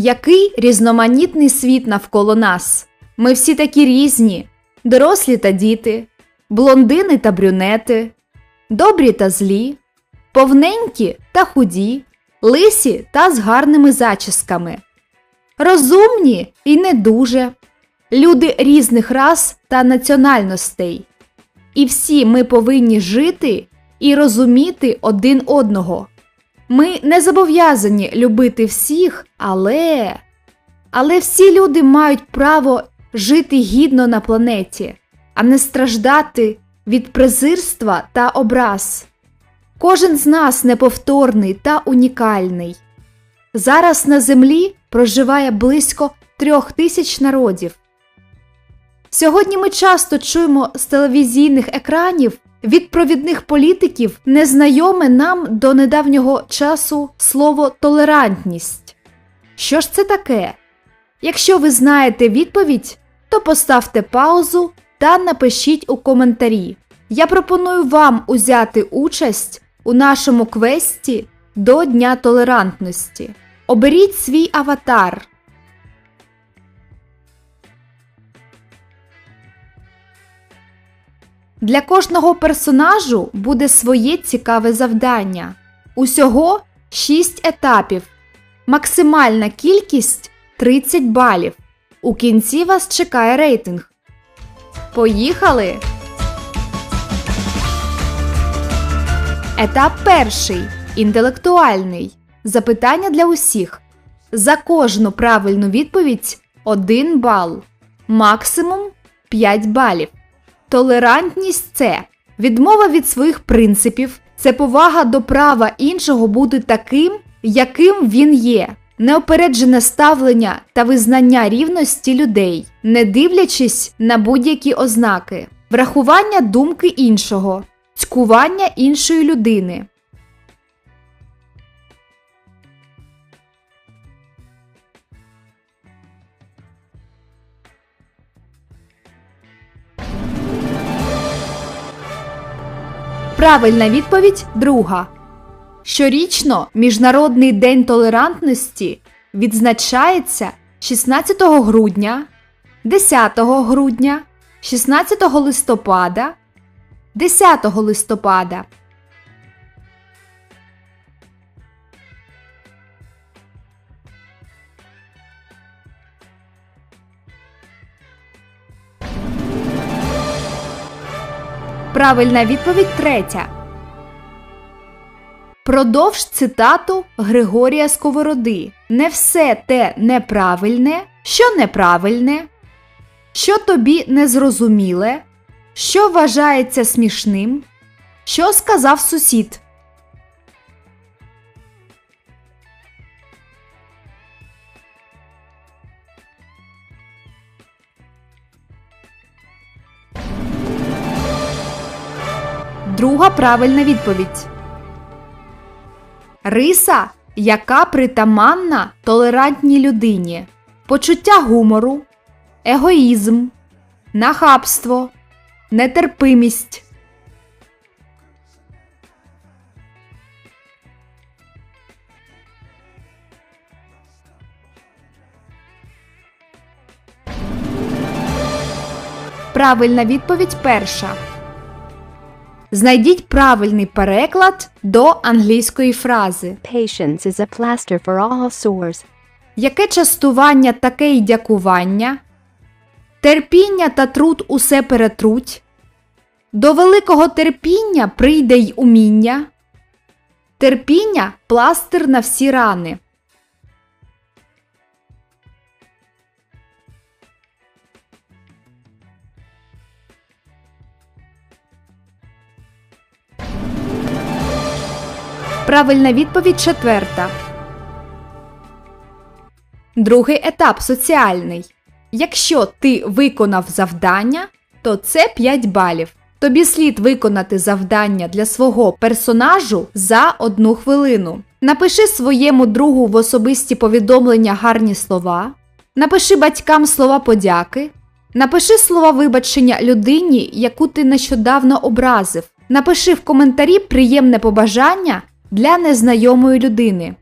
Який різноманітний світ навколо нас. Ми всі такі різні, дорослі та діти, блондини та брюнети, добрі та злі, повненькі та худі, лисі та з гарними зачісками, розумні і не дуже, люди різних рас та національностей. І всі ми повинні жити і розуміти один одного. Ми не зобов'язані любити всіх, але. Але всі люди мають право жити гідно на планеті, а не страждати від презирства та образ. Кожен з нас неповторний та унікальний. Зараз на землі проживає близько трьох тисяч народів. Сьогодні ми часто чуємо з телевізійних екранів від провідних політиків незнайоме нам до недавнього часу слово толерантність. Що ж це таке? Якщо ви знаєте відповідь, то поставте паузу та напишіть у коментарі. Я пропоную вам узяти участь у нашому квесті до Дня толерантності. Оберіть свій аватар. Для кожного персонажу буде своє цікаве завдання. Усього 6 етапів. Максимальна кількість 30 балів. У кінці вас чекає рейтинг. Поїхали! Етап перший. Інтелектуальний. Запитання для усіх. За кожну правильну відповідь 1 бал. Максимум 5 балів. Толерантність це відмова від своїх принципів, це повага до права іншого бути таким, яким він є, неопереджене ставлення та визнання рівності людей, не дивлячись на будь-які ознаки, врахування думки іншого, цькування іншої людини. Правильна відповідь друга. Щорічно Міжнародний день толерантності відзначається 16 грудня, 10 грудня, 16 листопада, 10 листопада. Правильна відповідь третя. Продовж цитату Григорія Сковороди. Не все те неправильне, що неправильне, що тобі незрозуміле, що вважається смішним, що сказав сусід. Правильна відповідь. Риса, яка притаманна толерантній людині. Почуття гумору, егоїзм, нахабство, нетерпимість. Правильна відповідь перша. Знайдіть правильний переклад до англійської фрази. Patience is a plaster for all sores. Яке частування, таке й дякування? Терпіння та труд усе перетруть. До великого терпіння прийде й уміння. Терпіння пластир на всі рани. Правильна відповідь четверта. Другий етап соціальний. Якщо ти виконав завдання, то це 5 балів. Тобі слід виконати завдання для свого персонажу за одну хвилину. Напиши своєму другу в особисті повідомлення гарні слова. Напиши батькам слова подяки. Напиши слова вибачення людині, яку ти нещодавно образив. Напиши в коментарі приємне побажання для незнайомої людини.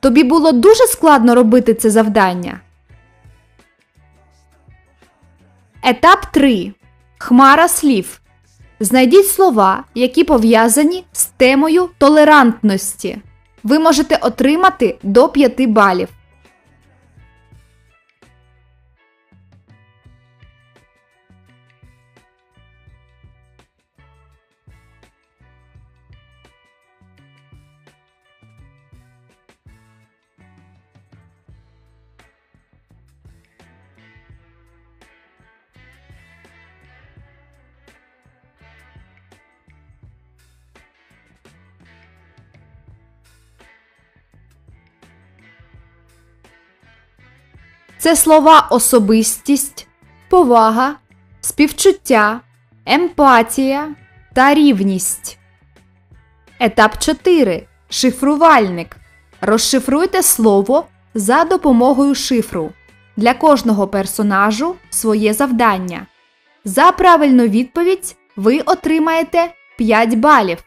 Тобі було дуже складно робити це завдання. Етап 3. Хмара слів. Знайдіть слова, які пов'язані з темою толерантності. Ви можете отримати до 5 балів. Це слова особистість, повага, співчуття, емпатія та рівність. Етап 4. Шифрувальник. Розшифруйте слово за допомогою шифру. Для кожного персонажу своє завдання. За правильну відповідь ви отримаєте 5 балів.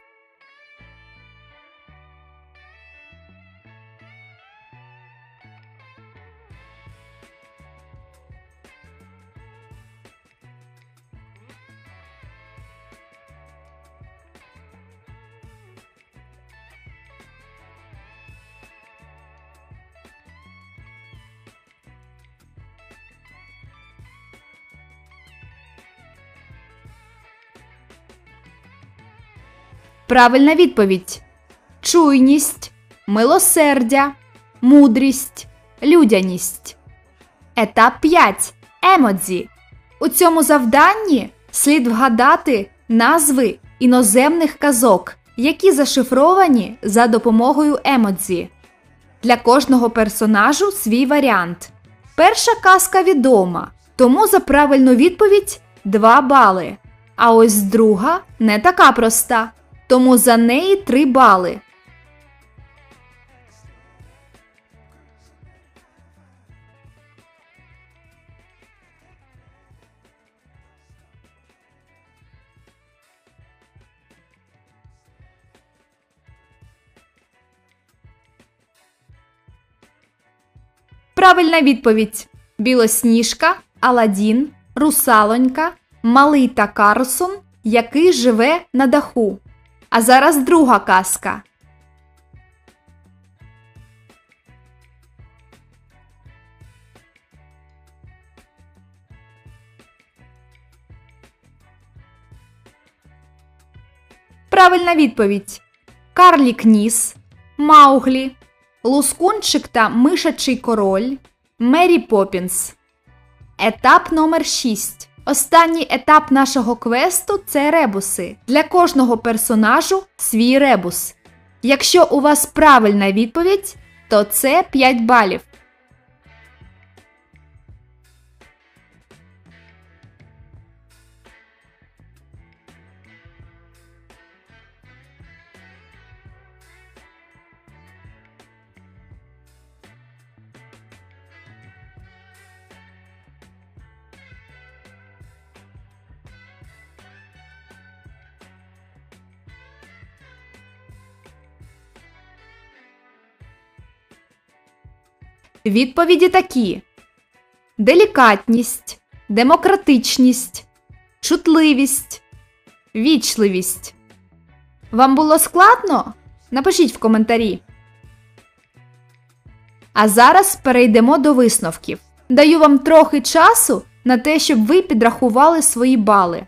Правильна відповідь: чуйність, милосердя, мудрість, людяність. Етап 5. Емодзі. У цьому завданні слід вгадати назви іноземних казок, які зашифровані за допомогою емодзі. Для кожного персонажу свій варіант. Перша казка відома, тому за правильну відповідь 2 бали. А ось друга не така проста, тому за неї 3 бали. Правильна відповідь: Білосніжка, Аладдін, Русалонька, Малий та Карлсон, який живе на даху. А зараз друга казка. Правильна відповідь: Карлік Ніс, Мауглі, Лускунчик та Мишачий король, Мері Поппінс. Етап номер 6. Останній етап нашого квесту це ребуси. Для кожного персонажу свій ребус. Якщо у вас правильна відповідь, то це 5 балів. Відповіді такі: делікатність, демократичність, чутливість, вічливість. Вам було складно? Напишіть в коментарі. А зараз перейдемо до висновків. Даю вам трохи часу на те, щоб ви підрахували свої бали.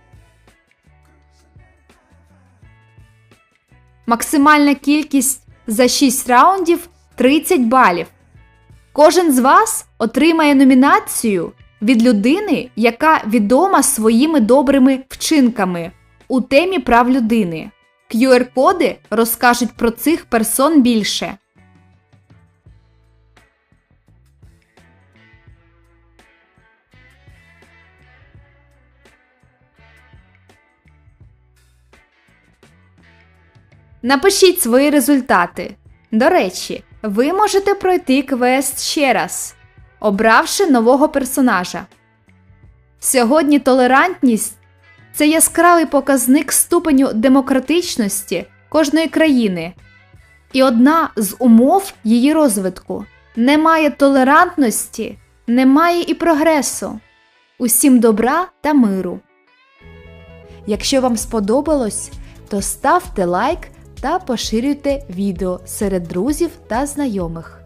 Максимальна кількість за 6 раундів 30 балів. Кожен з вас отримає номінацію від людини, яка відома своїми добрими вчинками у темі прав людини. QR-коди розкажуть про цих персон більше. Напишіть свої результати. До речі, ви можете пройти квест ще раз, обравши нового персонажа. Сьогодні толерантність це яскравий показник ступеню демократичності кожної країни. І одна з умов її розвитку немає толерантності, немає і прогресу. Усім добра та миру. Якщо вам сподобалось, то ставте лайк та поширюйте відео серед друзів та знайомих.